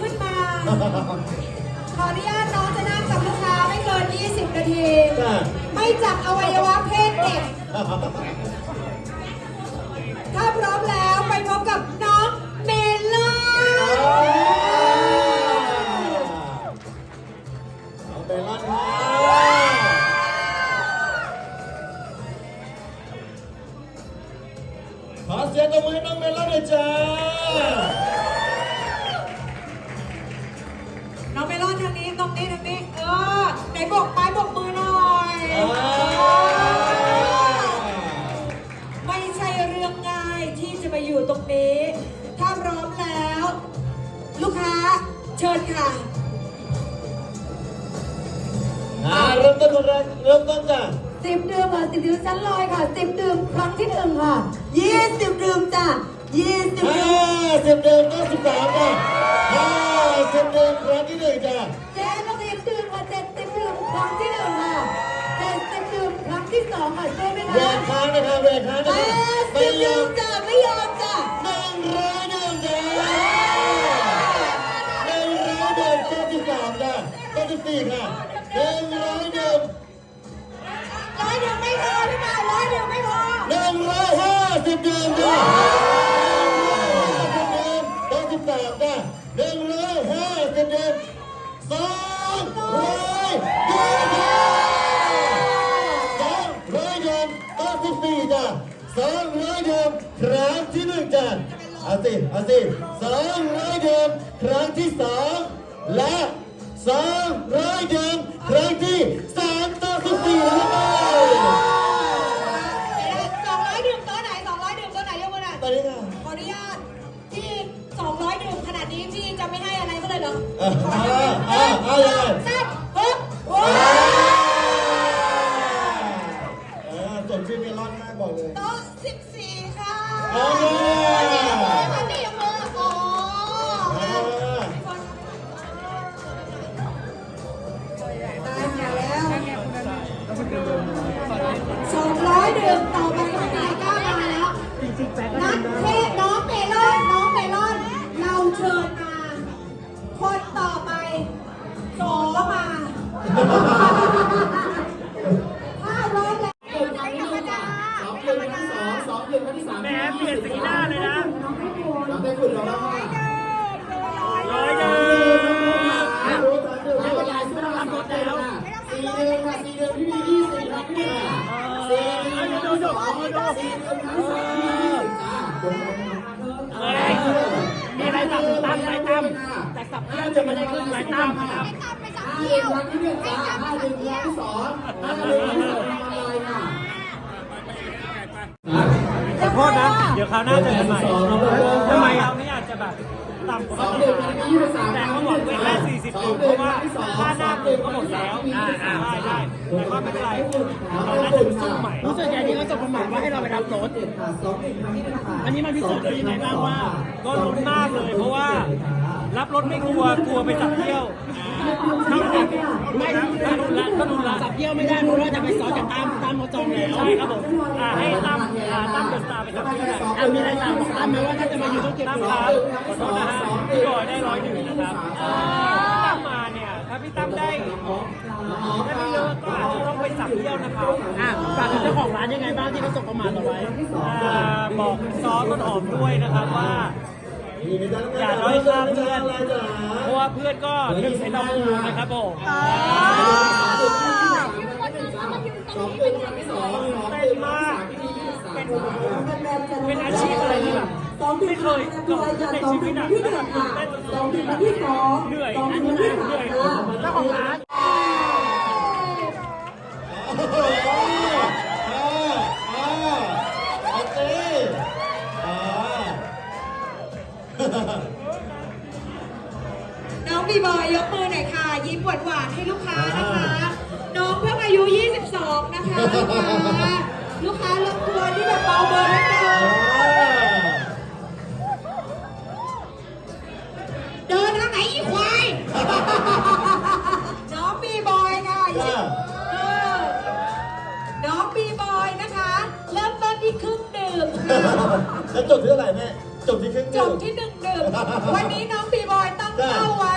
ขึ้นมาขออนุญาตน้องจะนั่งกับลูกค้าไม่เกิน 20 นาที ไม่จับอวัยวะเพศเด็ก ถ้าพร้อมแล้วไปพบกับ สียงตบมือให้น้องเมลอนหน่อยจ้า น้องเมลอนทางนี้ตรงนี้ทางนี้ เออ ไหนบอกไม้บอกมือหน่อยอ่าไม่ใช่เรื่องง่ายที่จะมาอยู่ตรงนี้ ถ้าพร้อมแล้ว ลูกค้าเชิญค่ะ อ่าเริ่มต้นคนแรกเริ่มต้นจ้ะ สิบดื่มค่ะสิบดื่มชั้นลอยค่ะสิบดื่มครั้งที่หนึ่งค่ะยี่สิบดื่มจ้ะยี่สิบห้าดื่มสิบเดิมก็สิบสามจ้ะห้าสิบเดิมครั้งที่หนึ่งจ้ะเจ็ดสิบดื่มค่ะเจ็ดสิบดื่มครั้งที่หนึ่งค่ะเจ็ดสิบดื่มครั้งที่สองค่ะช่วยไหมแหวคะกค้างนะครับแหวกค้างแปนะครับดไม่สิบยอดื่มมจ้ะไม่ยอมจ้ะหนึ่งร้อยเดิมจ้ะหนึ่งร้อยเดิมเก้าสิบสามจ้ะเก้าสิบสี่ค่ะหนึ่งร้อยเดิมร้อย เดียวไม่พอพี่บ่าวร้อยเดียวไม่พอหนึ่งร้อยห้าสิบเดิมจ้ะหนึ่งร้อยห้าสิบเดิมเก้าสิบสามจ้ะหนึ่งร้อยห้าสิบเดิมสองร้อยเดิมจ้ะสองร้อยเดิมเก้าสิบสี่จ้ะสองร้อยเดิมครั้งที่หนึ่งจ้ะเอาสิเอาสิสองร้อยเดิมครั้งที่สองและสองร้อยเดิมครั้งที่สามต่อสิบสี่แล้วครับ สองร้อยดื่มโต๊ะไหนสองร้อยดื่มโต๊ะไหนยกมือหน่อยตอนนี้ค่ะ ขออนุญาตพี่สองร้อยดื่มขนาดนี้พี่จะไม่ให้อะไรเขาเลยเหรออะขอให้อะอะยั รสู้เรารับรถแล้วสี่เดือนค่ะสี่เดือนพี่มียี่สิบครับพี่ค่ะสี่เดือนค่ะสองสี่เดือนค่ะสามพี่มียี่สิบจ้าเฮ้ยมีอะไรสั่งตั้มไหมตั้มแต่สับเพื่อนจะไม่ได้ขึ้นไหมตั้มนะครับห้าเดือนครั้งที่หนึ่งจ้าห้าเดือนครั้งที่สองห้าเดือนครั้งที่สามทำอะไรค่ะขอโทษนะ เดี๋ยวคราวหน้าเจอกันใหม่ทำไมเราไม่อา จจะแบบต่ำกว่าสองมาเดืตอนรครั้งฐานที่ยี่สิบสามแต่เขาบอกเป็นแค่ 40ดื่มเพราะว่าค่าหน้าดื่มก็หมดแล้วอ่าอ่าใช่ใช่แต่ก็ไม่เป็นไรเราน่าจะสู้ใหม่รู้สึกอย่างนี้ก็จบประมาณว่าให้เราไปรับรถอันนี้มันพิสูจน์ได้ยังไงบ้างว่าก็ลุ้นมากเลยเพราะว่า รับรถไม่กลัวกลัวไปสับเที่ยวเท่านั้นไม่ก็ลุ้นละก็ลุ้นละสับเยี่ยวไม่ได้เพราะว่าจะไปซ้อนจากตามตามมาจองแล้วใช่ครับผมอ่าให้ตั้มอ่าตั้มเดอะสตาร์ไปสับเที่ยวหน่อยอะมีอะไรฝากบอกตามไหมว่าถ้าจะมาอยู่ต้องเก็บตั้มตัวครับขอโทษนะฮะพี่บอยได้ร้อยหนึ่งนะครับพี่ตั้มมาเนี่ยถ้าพี่ตั้มได้ถ้าไม่เยอะก็อาจจะต้องไปสับเที่ยวนะครับอะฝากถึงเจ้าของร้านยังไงบ้างที่เขาส่งประมาณเราไว้อ่าบอกซอสต้นหอมด้วยนะครับว่า อย่าด้อยค่าเพื่อน เพราะว่าเพื่อนก็หนึ่งในดอกคูนะครับผมเดือนมาก เป็นอาชีพอะไรที่แบบไม่เคยเกิดขึ้นในชีวิตอะแล้วแบบตื่นเต้นสุดๆเหนื่อยนนี้เหนื่อยเหนื่อยเจ้าของร้าน แล้วจบที่เท่าไหร่แม่จบที่ครึ่งจบที่หนึ่งดื่มวันนี้น้องบีบอยตั้งเป้าไว้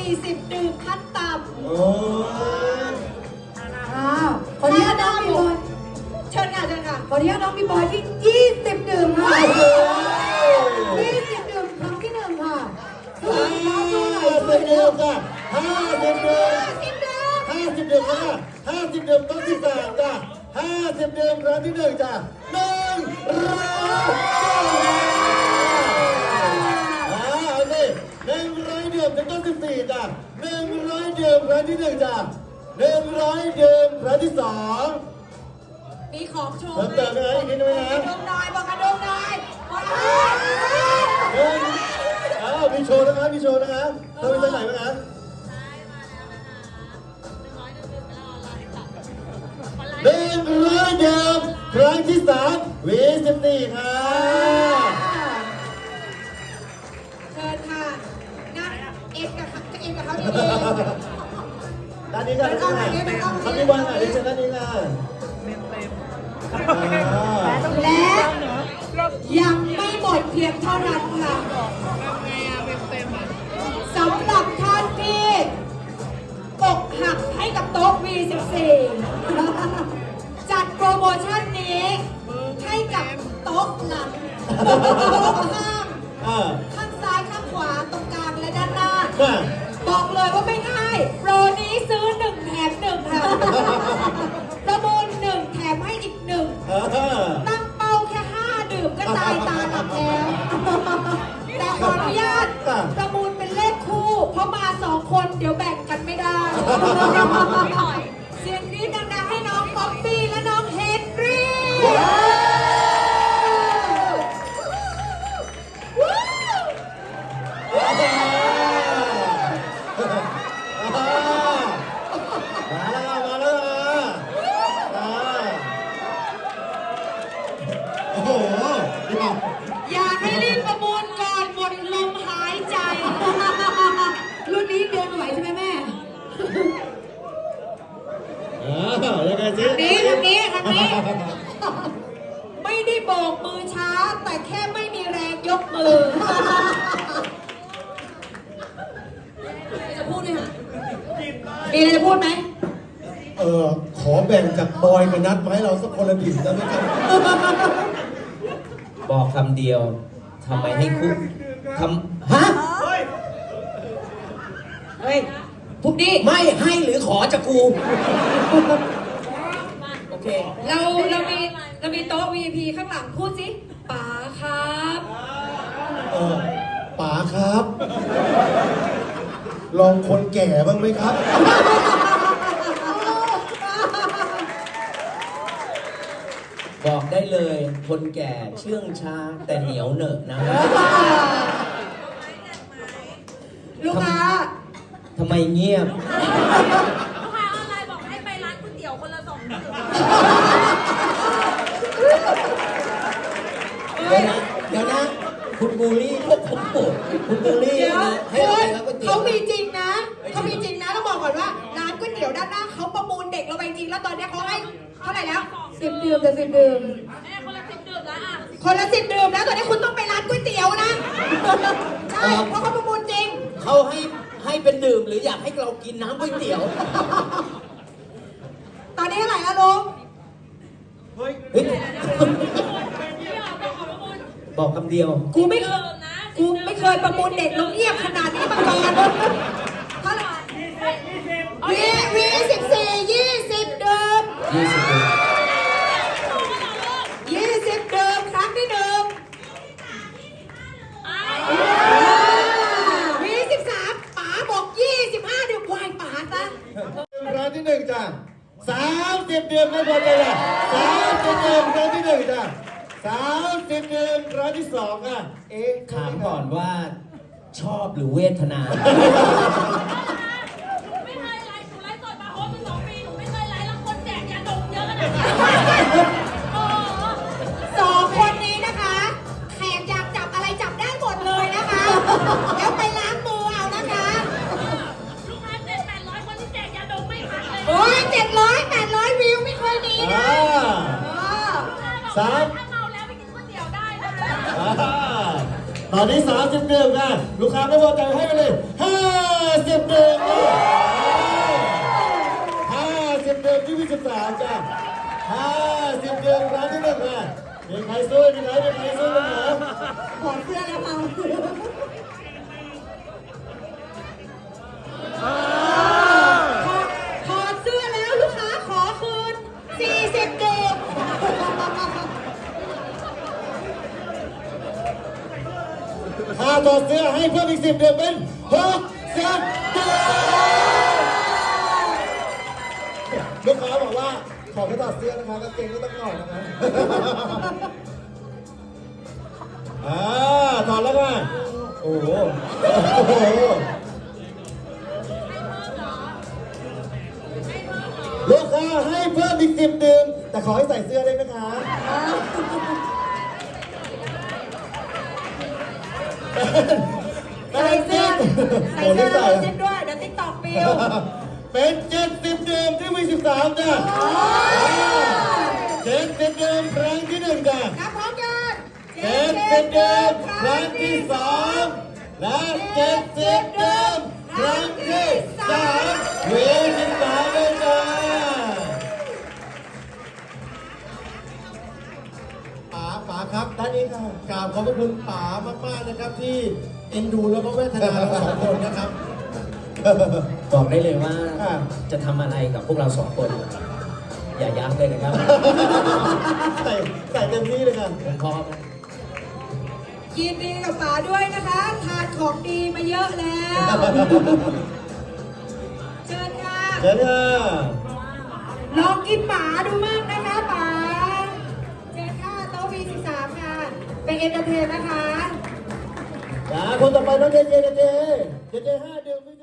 40 ดื่มขั้นต่ำโอ้ยอ้าวขออนุญาตน้องบีบอยเชิญค่ะเชิญค่ะขออนุญาตน้องบีบอยที่ 20 ดื่มค่ะ20 ดื่มครั้งที่หนึ่งค่ะสู้ห้าน้องสู้หน่อยสิสู้บหน่เดืออยนจ้ะห้าสิบเดือนสิบดื่มห้าสิบเดือนจ้ะห้าสิบเดือนต้องที่สามจ้ะห้าสิบเดือนครั้งที่หนึ่งจ้ะ หนึ่งร้อยอ่าเอาสิหนึ่งร้อยเดือนถึงต้องสิบสี่จ้ะหนึ่งร้อยเดือนครั้งที่หนึ่งจ้ะหนึ่งร้อยเดือนครั้งที่สองมีของโชว์เพิ่มเติมไหมอีกนิดนึงกนะระดมน้อยบอกกระดมน้อยบอกกระดมหนึ่งอ้าวมีโชว์นะครับมีโชว์นะครับเธอเป็นตัวไหนบ้างครับหนึ่งร้อยเดิมครั้ งที่สามวีสิบสี่ค่ะเชิญค่ะนั่งเอ็นกับเขาเอ็นกับเขาดีด้านนี้ค่ะด้านนี้ค่ะทำดีวันค่ะดิฉันด้านนี้ค่ะอ่าๆและยังไม่หมดเพียงเท่านั้นค่ะ ลังโต๊ะข้างอ่าข้างซ้ายข้างขวาตรงกลางและด้านหน้าค่ะ บอกเลยว่าไม่ง่ายโปรนี้ซื้อหนึ่งแถมหนึ่งค่ะประมูลหนึ่งแถมให้อีกหนึ่งอ่าตั้งเป้าแค่ห้าดื่มก็ตายตาหลับแล้ว แต่ขออนุญาตประมูลเป็นเลขคู่ เพราะมาสองคนเดี๋ยวแบ่งกันไม่ได้ มาแล้ว มาแล้วอ่าโอ้โหนี่ค่ะอยากให้รีบประมูลก่อนหมดลมหายใจ รุ่นนี้เดินไหวใช่ไหมแม่อ่ายังไงสินี้ทางนี้ทางนี้ ไม่ได้โบกมือช้า แต่แค่ไม่มีแรงยกมือ จะพูดไหมคะมีอะไรจะ พูดไหมเออขอแบ่งจากบอยกับนัดมาให้เราสักคนละดิ่งได้ไหมครับบอกคำเดียวทำไมให้คุกทำฮะเฮ้ยพูดดิไม่ให้หรือขอจากกูโอเคเราเรามีเรามีโต๊ะ VIP ข้างหลังพูดสิป๋าครับ เออป๋าครับ ลองคนแก่บ้างไหมครับ บอกได้เลย คนแก่เชื่องช้าแต่เหนียวเหนอะนะลูกค้าทำไมเงียบ ลูกค้าออนไลน์บอกให้ไปร้านก๋วยเตี๋ยวคนละสองดื่มเดี๋ยวนะ เดี๋ยวนะ คุณบูลลี่พวกผมปวด คุณบูลลี่เดี๋ยวให้เราคุไปณร้านก๋วยเตี๋ยวเขามีจริงนะเขามีจริงนะต้องบอกก่อนว่าร้านก๋วยเตี๋ยวด้านหน้าเขาประมูลเด็กเราไปจริงแล้วตอนนี้เขาให้เท่าไหร่แล้ว10ดื่มแต่10ดื่มแม่คนละสิบดื่มแล้วอะคนละสิบดื่มแล้วตอนนี้คุณต้องไปร้านก๋วยเตี๋ยวนะใช่เพราะเขาประมูลจริง เขาให้ให้เป็นดื่มหรืออยากให้เรากินน้ำก๋วยเตี๋ยว ตอนนี้เท่าไหร่แล้วลุงเฮ้ยบอกคำเดียว กูไม่เคยกูไม่เค ยประมูลเด็กแล้วเงียบขนาดนี้มาก่อนเท่าไหร่วีวีสิบสี่ยี่สิบดื่ม20ดื่มยี่สิบดื่มครั้งที่หนึ่งวีสิบสามป๋าบอกยี่สิบห้าดื่มวายป๋าซะร้านที่หนึ่งจ้ะสามสิบเดือนไม่พอเลยอะสามสิบเดือนร้านที่หนึ่งจ้ะ สามสิบเดือนร้านที่สองอะ เอ๊ะถามก่อนว่าชอบหรือเวทนา ไม่เคยไลฟ์หนูไลฟ์สดมาโฮสต์มาสองปีหนูไม่เคยไลฟ์แล้วคนแจกยาดมเยอะขนาดนี้โอ้โหสองคนนี้นะคะ แขกอยากจับอะไรจับได้หมดเลยนะคะ แล้วไปล้างมือเอานะคะลูกค้าเจ็ดแปดร้อยคนที่แจกยาดมไม่พักเลยโอ้ยเจ็ดร้อยแปดร้อยวิวไม่เคยมีนะอ่า เออ สาม ตอนนี้สามสิบหนึ่งอะลูกค้าไม่พอใจให้ไปเลยห้าสิบหนึ่งห้าสิบหนึ่งที่ยี่สิบสามจ้ะห้าสิบหนึ่งร้านที่หนึ่งนะเป็นใครสู้มีใครมีใครสู้ไหมถอดเสื้อแล้วค่ะ เสื้อให้เพิ่มอีกสิบเดือนเป็นหกสิบเดือนลูกค้าบอกว่าขอแค่ถอดเสื้อนะคะกางเกงก็ต้องถอดนะคะอ่าถอดแล้วไงโอ้โหโอ้โหลูกค้าให้เพิ่มอีกสิบเดือนแต่ขอให้ใส่เสื้อได้ไหมคะ ใส่เสื้อใส่โอ้เสื้ไม่อใส่เราเซ็ตด้วย เดี๋ยวติ๊กตอกปิวเป็นเจ็ดสิบเดิมที่มีสิบสามจ้ะเจ็ดสิบเดิมครั้งที่หนึ่งจ้ะนับพร้อมกันเจ็ดสิบเดิมครั้งที่สองและเจ็ดสิบเดิมครั้งที่สามวี นนี้ค่ะกราบขอบพระคุณป๋ามากๆนะครับที่เอ็นดูแล้วก็เวทนาเราสองคนนะครับ บอกได้เลยว่าอ่า จะทำอะไรกับพวกเราสองคน อย่ายั้งเลยนะครับ ใส่ใส่เต็มที่เลยค่ะ ผมพร้อมนะยินดีกับป๋าด้วยนะคะ ทานของดีมาเยอะแล้ว เชิญค่ะ เดี๋ยวเนี่ยลองกินหมาดูมากนะคะ เย็นเอนเตอร์เทนนะคะจ้าคนต่อไปน้องเจเจเจเจเจเจห้าเดือน